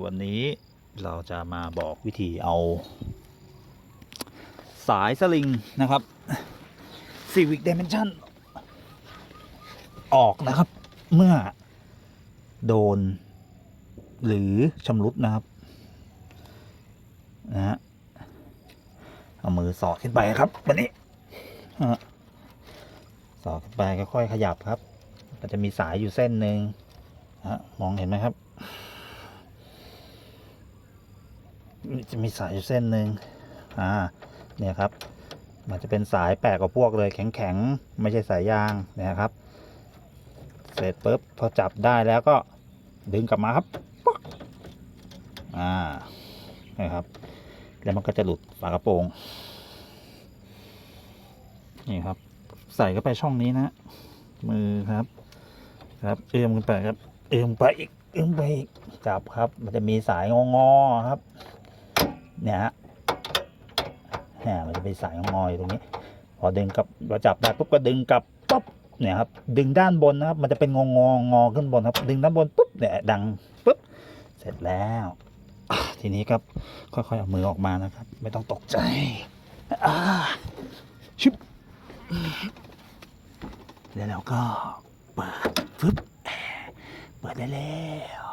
วันนี้เราจะมาบอกวิธีเอา สายสลิงนะครับ Civic Dimension ออกนะครับ เมื่อโดน หรือชำรุดนะครับนะฮะเอามือสอดขึ้นไปครับ วันนี้สอดขึ้นไปค่อยๆขยับครับ ก็จะมีสายอยู่เส้นหนึ่งนะมองเห็นไหมครับ จะมีสายอยู่เส้นหนึ่งอ่าเนี่ยครับ มันจะเป็นสายแปลกกว่าพวกเลยแข็งๆ ไม่ใช่สายยางเนะครับ เสร็จปุ๊บพอจับได้แล้วก็ดึงกลับมาครับอกอ่านะครับ แล้วมันก็จะหลุดฝากระโปรง นี่ครับ ใส่เข้าไปช่องนี้นะ มือครับ ครับ เอื้อมขึ้นไปครับ เอื้อมไปอีก เอื้อมไปอีก จับครับ มันจะมีสายงอๆครับ เนี่ยฮะแหมมันจะเป็นสายงออยตรงนี้ พอดึงกับพอจับได้ปุ๊บก็ดึงกลับปุ๊บเนี่ยครับดึงด้านบนนะครับ มันจะเป็นงององอขึ้นบนครับ ดึงด้านบนปุ๊บเนี่ยดังปุ๊บเสร็จแล้วทีนี้ครับค่อยๆเอามือออกมานะครับ ไม่ต้องตกใจอ่าชึบแล้วเราก็เปิดฟึบเปิดได้แล้ว